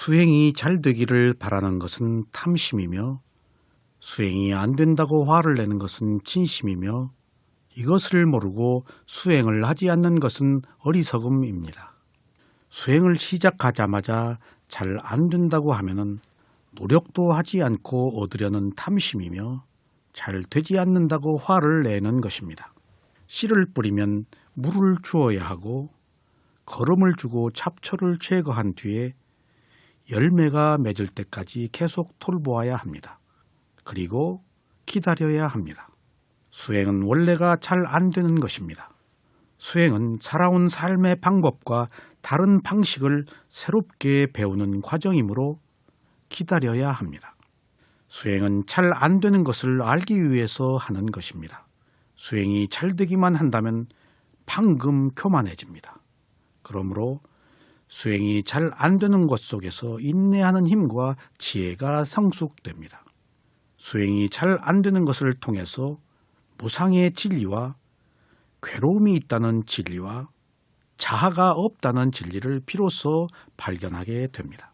수행이 잘 되기를 바라는 것은 탐심이며 수행이 안 된다고 화를 내는 것은 진심이며 이것을 모르고 수행을 하지 않는 것은 어리석음입니다. 수행을 시작하자마자 잘 안 된다고 하면은 노력도 하지 않고 얻으려는 탐심이며 잘 되지 않는다고 화를 내는 것입니다. 씨를 뿌리면 물을 주어야 하고 거름을 주고 잡초를 제거한 뒤에 열매가 맺을 때까지 계속 돌보아야 합니다. 그리고 기다려야 합니다. 수행은 원래가 잘 안 되는 것입니다. 수행은 살아온 삶의 방법과 다른 방식을 새롭게 배우는 과정이므로 기다려야 합니다. 수행은 잘 안 되는 것을 알기 위해서 하는 것입니다. 수행이 잘 되기만 한다면 방금 교만해집니다. 그러므로 수행이 잘 안 되는 것 속에서 인내하는 힘과 지혜가 성숙됩니다. 수행이 잘 안 되는 것을 통해서 무상의 진리와 괴로움이 있다는 진리와 자아가 없다는 진리를 비로소 발견하게 됩니다.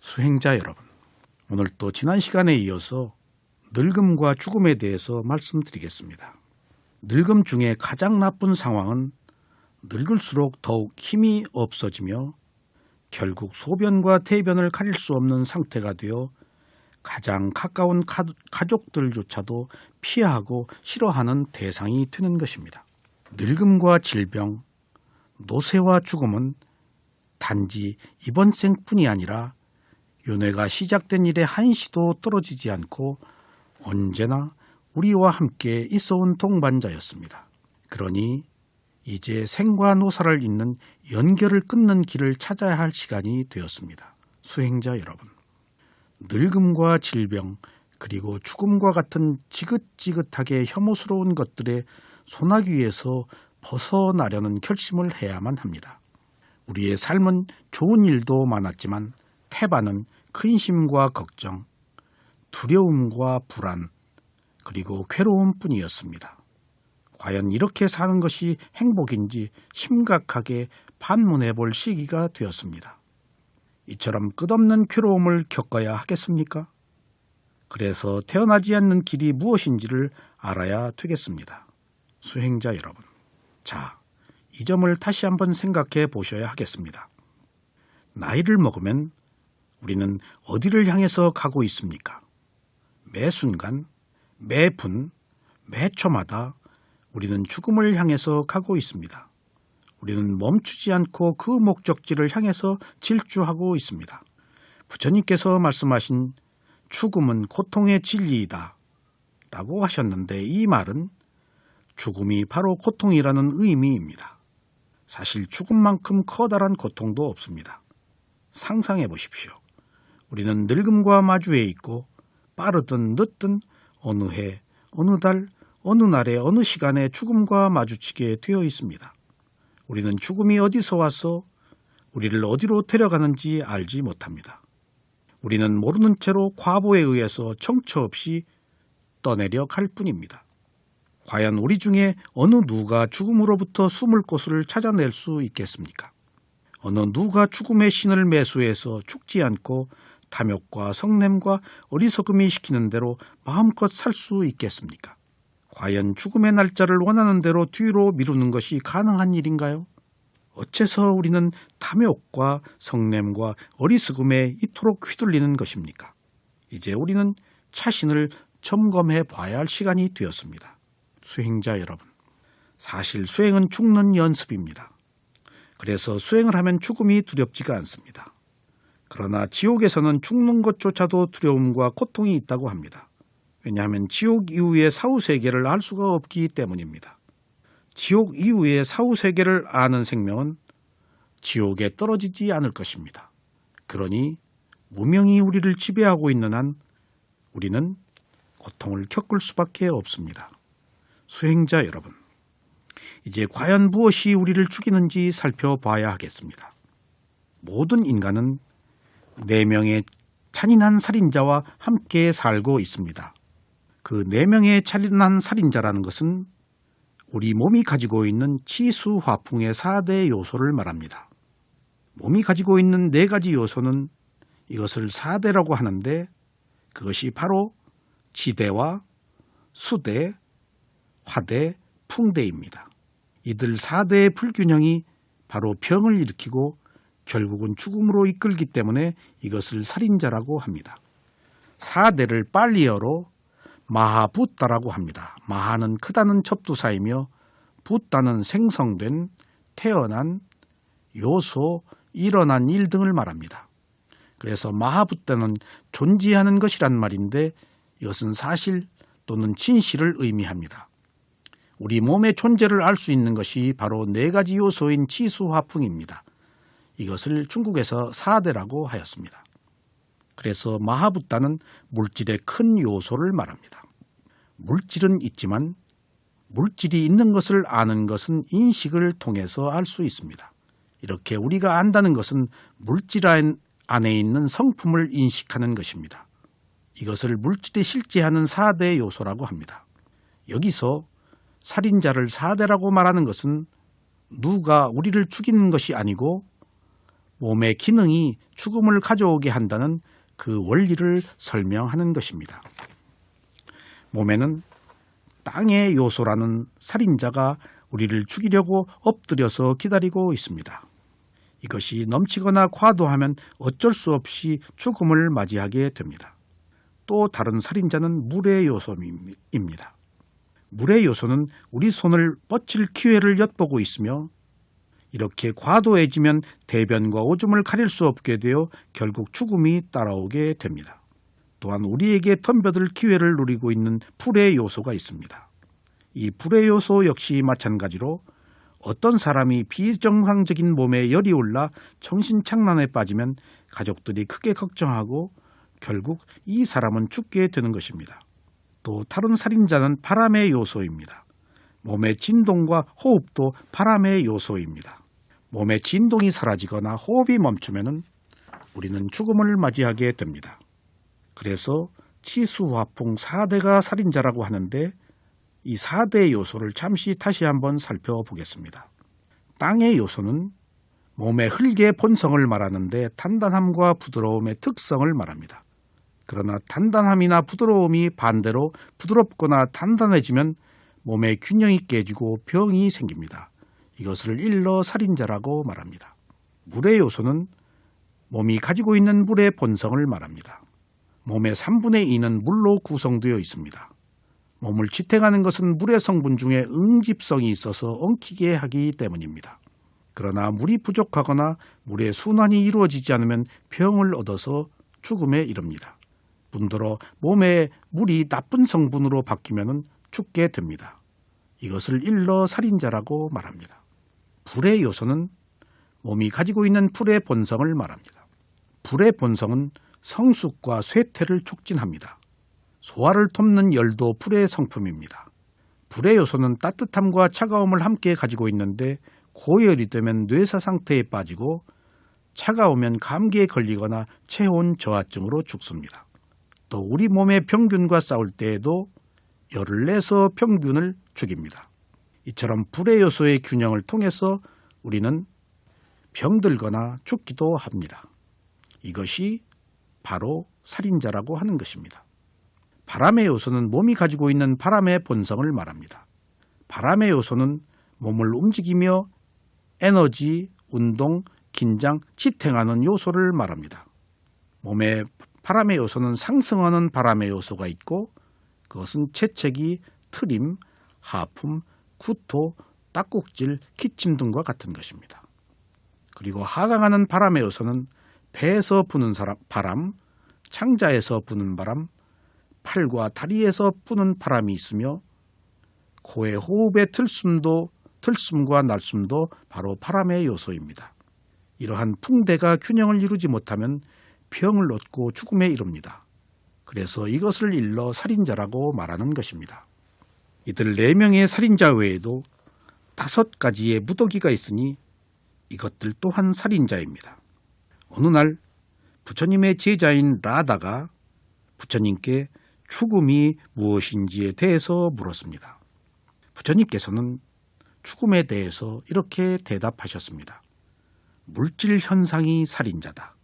수행자 여러분, 오늘 또 지난 시간에 이어서 늙음과 죽음에 대해서 말씀드리겠습니다. 늙음 중에 가장 나쁜 상황은 늙을수록 더욱 힘이 없어지며 결국 소변과 대변을 가릴 수 없는 상태가 되어 가장 가까운 가, 가족들조차도 피하고 싫어하는 대상이 되는 것입니다. 늙음과 질병, 노쇠와 죽음은 단지 이번 생뿐이 아니라 윤회가 시작된 일에 한시도 떨어지지 않고 언제나 우리와 함께 있어온 동반자였습니다. 그러니 이제 생과 노사를 잇는 연결을 끊는 길을 찾아야 할 시간이 되었습니다. 수행자 여러분. 늙음과 질병, 그리고 죽음과 같은 지긋지긋하게 혐오스러운 것들의 소나기에서 벗어나려는 결심을 해야만 합니다. 우리의 삶은 좋은 일도 많았지만 태반은 근심과 걱정, 두려움과 불안, 그리고 괴로움 뿐이었습니다. 과연 이렇게 사는 것이 행복인지 심각하게 반문해 볼 시기가 되었습니다. 이처럼 끝없는 괴로움을 겪어야 하겠습니까? 그래서 태어나지 않는 길이 무엇인지를 알아야 되겠습니다. 수행자 여러분. 자, 이 점을 다시 한번 생각해 보셔야 하겠습니다. 나이를 먹으면 우리는 어디를 향해서 가고 있습니까? 매 순간, 매 분, 매 초마다 우리는 죽음을 향해서 가고 있습니다. 우리는 멈추지 않고 그 목적지를 향해서 질주하고 있습니다. 부처님께서 말씀하신 죽음은 고통의 진리이다. 라고 하셨는데 이 말은 죽음이 바로 고통이라는 의미입니다. 사실 죽음만큼 커다란 고통도 없습니다. 상상해 보십시오. 우리는 늙음과 마주해 있고 빠르든 늦든 어느 해, 어느 달, 어느 날에 어느 시간에 죽음과 마주치게 되어 있습니다. 우리는 죽음이 어디서 와서 우리를 어디로 데려가는지 알지 못합니다. 우리는 모르는 채로 과보에 의해서 정처 없이 떠내려 갈 뿐입니다. 과연 우리 중에 어느 누가 죽음으로부터 숨을 곳을 찾아낼 수 있겠습니까? 어느 누가 죽음의 신을 매수해서 죽지 않고 탐욕과 성냄과 어리석음이 시키는 대로 마음껏 살 수 있겠습니까? 과연 죽음의 날짜를 원하는 대로 뒤로 미루는 것이 가능한 일인가요? 어째서 우리는 탐욕과 성냄과 어리석음에 이토록 휘둘리는 것입니까? 이제 우리는 자신을 점검해 봐야 할 시간이 되었습니다. 수행자 여러분. 사실 수행은 죽는 연습입니다. 그래서 수행을 하면 죽음이 두렵지가 않습니다. 그러나 지옥에서는 죽는 것조차도 두려움과 고통이 있다고 합니다. 왜냐하면 지옥 이후의 사후 세계를 알 수가 없기 때문입니다. 지옥 이후의 사후 세계를 아는 생명은 지옥에 떨어지지 않을 것입니다. 그러니 무명이 우리를 지배하고 있는 한 우리는 고통을 겪을 수밖에 없습니다. 수행자 여러분, 이제 과연 무엇이 우리를 죽이는지 살펴봐야 하겠습니다. 모든 인간은 네 명의 잔인한 살인자와 함께 살고 있습니다. 그 네 명의 잔인한 살인자라는 것은 우리 몸이 가지고 있는 치수화풍의 4대 요소를 말합니다. 몸이 가지고 있는 네 가지 요소는 이것을 사대라고 하는데 그것이 바로 지대와 수대, 화대, 풍대입니다. 이들 사대의 불균형이 바로 병을 일으키고 결국은 죽음으로 이끌기 때문에 이것을 살인자라고 합니다. 사대를 빨리어로 마하붓다라고 합니다. 마하는 크다는 첩두사이며 붓다는 생성된, 태어난, 요소, 일어난 일 등을 말합니다. 그래서 마하붓다는 존재하는 것이란 말인데 이것은 사실 또는 진실을 의미합니다. 우리 몸의 존재를 알 수 있는 것이 바로 네 가지 요소인 치수화풍입니다. 이것을 중국에서 사대라고 하였습니다. 그래서 마하붓다는 물질의 큰 요소를 말합니다. 물질은 있지만 물질이 있는 것을 아는 것은 인식을 통해서 알 수 있습니다. 이렇게 우리가 안다는 것은 물질 안에 있는 성품을 인식하는 것입니다. 이것을 물질이 실제하는 4대 요소라고 합니다. 여기서 살인자를 4대라고 말하는 것은 누가 우리를 죽이는 것이 아니고 몸의 기능이 죽음을 가져오게 한다는 그 원리를 설명하는 것입니다. 몸에는 땅의 요소라는 살인자가 우리를 죽이려고 엎드려서 기다리고 있습니다. 이것이 넘치거나 과도하면 어쩔 수 없이 죽음을 맞이하게 됩니다. 또 다른 살인자는 물의 요소입니다. 물의 요소는 우리 손을 뻗칠 기회를 엿보고 있으며 이렇게 과도해지면 대변과 오줌을 가릴 수 없게 되어 결국 죽음이 따라오게 됩니다. 또한 우리에게 덤벼들 기회를 누리고 있는 불의 요소가 있습니다. 이 불의 요소 역시 마찬가지로 어떤 사람이 비정상적인 몸에 열이 올라 정신착란에 빠지면 가족들이 크게 걱정하고 결국 이 사람은 죽게 되는 것입니다. 또 다른 살인자는 바람의 요소입니다. 몸의 진동과 호흡도 바람의 요소입니다. 몸의 진동이 사라지거나 호흡이 멈추면 우리는 죽음을 맞이하게 됩니다. 그래서 치수화풍 4대가 살인자라고 하는데 이 4대 요소를 잠시 다시 한번 살펴보겠습니다. 땅의 요소는 몸의 흙의 본성을 말하는데 단단함과 부드러움의 특성을 말합니다. 그러나 단단함이나 부드러움이 반대로 부드럽거나 단단해지면 몸의 균형이 깨지고 병이 생깁니다. 이것을 일러 살인자라고 말합니다. 물의 요소는 몸이 가지고 있는 물의 본성을 말합니다. 몸의 3분의 2는 물로 구성되어 있습니다. 몸을 지탱하는 것은 물의 성분 중에 응집성이 있어서 엉키게 하기 때문입니다. 그러나 물이 부족하거나 물의 순환이 이루어지지 않으면 병을 얻어서 죽음에 이릅니다. 분더러 몸에 물이 나쁜 성분으로 바뀌면 죽게 됩니다. 이것을 일러 살인자라고 말합니다. 불의 요소는 몸이 가지고 있는 불의 본성을 말합니다. 불의 본성은 성숙과 쇠퇴를 촉진합니다. 소화를 돕는 열도 불의 성품입니다. 불의 요소는 따뜻함과 차가움을 함께 가지고 있는데 고열이 되면 뇌사 상태에 빠지고 차가우면 감기에 걸리거나 체온 저하증으로 죽습니다. 또 우리 몸의 병균과 싸울 때에도 열을 내서 병균을 죽입니다. 이처럼 불의 요소의 균형을 통해서 우리는 병들거나 죽기도 합니다. 이것이 바로 살인자라고 하는 것입니다. 바람의 요소는 몸이 가지고 있는 바람의 본성을 말합니다. 바람의 요소는 몸을 움직이며 에너지, 운동, 긴장, 지탱하는 요소를 말합니다. 몸의 바람의 요소는 상승하는 바람의 요소가 있고 그것은 재채기, 트림, 하품, 구토, 딱국질, 기침 등과 같은 것입니다. 그리고 하강하는 바람의 요소는 배에서 부는 바람, 창자에서 부는 바람, 팔과 다리에서 부는 바람이 있으며 코의 호흡의 틀숨도 틀숨과 날숨도 바로 바람의 요소입니다. 이러한 풍대가 균형을 이루지 못하면 병을 얻고 죽음에 이릅니다. 그래서 이것을 일러 살인자라고 말하는 것입니다. 이들 네 명의 살인자 외에도 다섯 가지의 무더기가 있으니 이것들 또한 살인자입니다. 어느 날 부처님의 제자인 라다가 부처님께 죽음이 무엇인지에 대해서 물었습니다. 부처님께서는 죽음에 대해서 이렇게 대답하셨습니다. 물질 현상이 살인자다.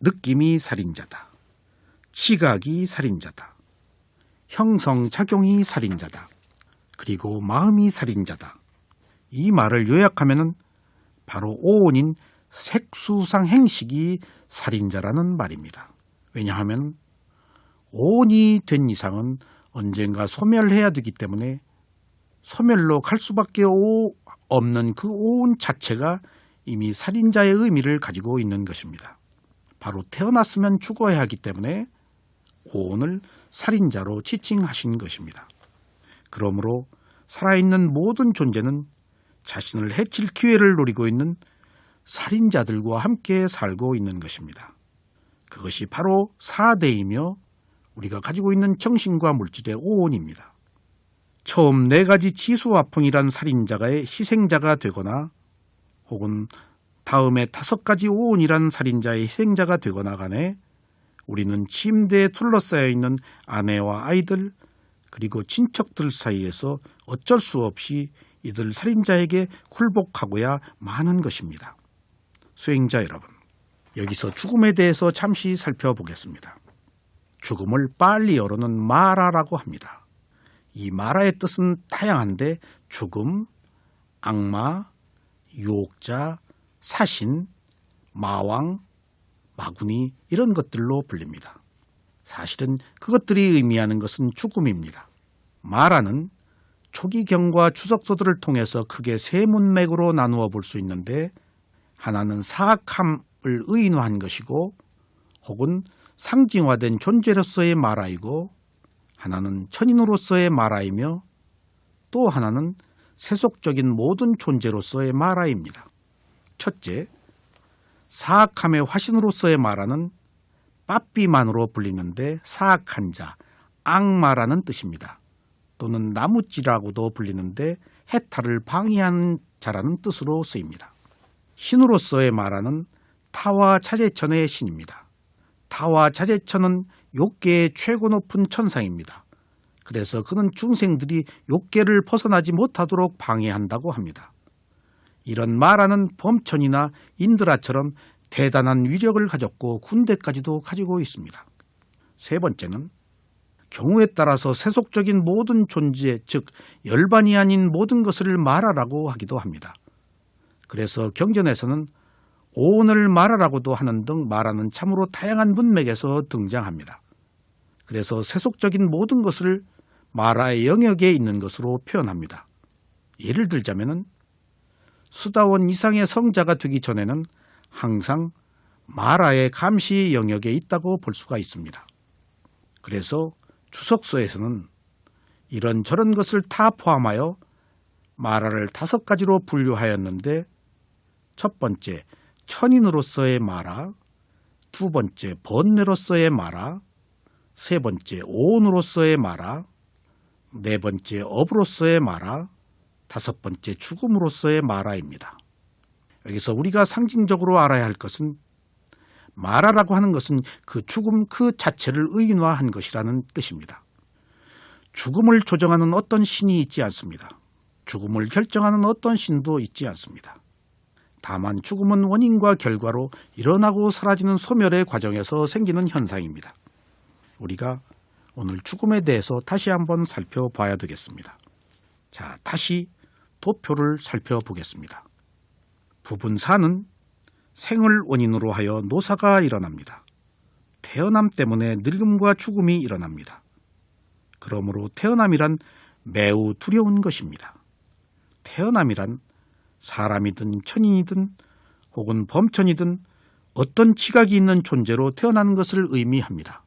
느낌이 살인자다. 지각이 살인자다. 형성작용이 살인자다. 그리고 마음이 살인자다. 이 말을 요약하면은 바로 오온인 색수상 행식이 살인자라는 말입니다. 왜냐하면 오온이 된 이상은 언젠가 소멸해야 되기 때문에 소멸로 갈 수밖에 오- 없는 그 오온 자체가 이미 살인자의 의미를 가지고 있는 것입니다. 바로 태어났으면 죽어야 하기 때문에 오온을 살인자로 지칭하신 것입니다. 그러므로 살아있는 모든 존재는 자신을 해칠 기회를 노리고 있는 살인자들과 함께 살고 있는 것입니다. 그것이 바로 사대이며 우리가 가지고 있는 정신과 물질의 오온입니다. 처음 네 가지 지수화풍이란 살인자가의 희생자가 되거나 혹은 다음에 다섯 가지 오온이란 살인자의 희생자가 되거나 간에 우리는 침대에 둘러싸여 있는 아내와 아이들 그리고 친척들 사이에서 어쩔 수 없이 이들 살인자에게 굴복하고야 마는 것입니다. 수행자 여러분, 여기서 죽음에 대해서 잠시 살펴보겠습니다. 죽음을 빨리 어르는 마라라고 합니다. 이 마라의 뜻은 다양한데 죽음, 악마, 유혹자, 사신, 마왕, 마구니 이런 것들로 불립니다. 사실은 그것들이 의미하는 것은 죽음입니다. 마라는 초기경과 추석서들을 통해서 크게 세 문맥으로 나누어 볼 수 있는데 하나는 사악함을 의인화한 것이고 혹은 상징화된 존재로서의 마라이고 하나는 천인으로서의 마라이며 또 하나는 세속적인 모든 존재로서의 마라입니다. 첫째, 사악함의 화신으로서의 마라는 빠삐만으로 불리는데 사악한 자, 악마라는 뜻입니다. 또는 나무찌라고도 불리는데 해탈을 방해하는 자라는 뜻으로 쓰입니다. 신으로서의 마라는 타와 차제천의 신입니다. 타와 차제천은 욕계의 최고 높은 천상입니다. 그래서 그는 중생들이 욕계를 벗어나지 못하도록 방해한다고 합니다. 이런 마라는 범천이나 인드라처럼 대단한 위력을 가졌고 군대까지도 가지고 있습니다. 세 번째는 경우에 따라서 세속적인 모든 존재, 즉 열반이 아닌 모든 것을 말하라고 하기도 합니다. 그래서 경전에서는 오온을 말하라고도 하는 등 말하는 참으로 다양한 문맥에서 등장합니다. 그래서 세속적인 모든 것을 마라의 영역에 있는 것으로 표현합니다. 예를 들자면은 수다원 이상의 성자가 되기 전에는 항상 마라의 감시 영역에 있다고 볼 수가 있습니다. 그래서 추석서에서는 이런 저런 것을 다 포함하여 마라를 다섯 가지로 분류하였는데 첫 번째 천인으로서의 마라, 두 번째 번뇌로서의 마라, 세 번째 오온으로서의 마라, 네 번째 업으로서의 마라, 다섯 번째 죽음으로서의 마라입니다. 여기서 우리가 상징적으로 알아야 할 것은 마라라고 하는 것은 그 죽음 그 자체를 의인화한 것이라는 뜻입니다. 죽음을 조정하는 어떤 신이 있지 않습니다. 죽음을 결정하는 어떤 신도 있지 않습니다. 다만 죽음은 원인과 결과로 일어나고 사라지는 소멸의 과정에서 생기는 현상입니다. 우리가 오늘 죽음에 대해서 다시 한번 살펴봐야 되겠습니다. 자, 다시 도표를 살펴보겠습니다. 부분사는 생을 원인으로 하여 노사가 일어납니다. 태어남 때문에 늙음과 죽음이 일어납니다. 그러므로 태어남이란 매우 두려운 것입니다. 태어남이란 사람이든 천인이든 혹은 범천이든 어떤 지각이 있는 존재로 태어나는 것을 의미합니다.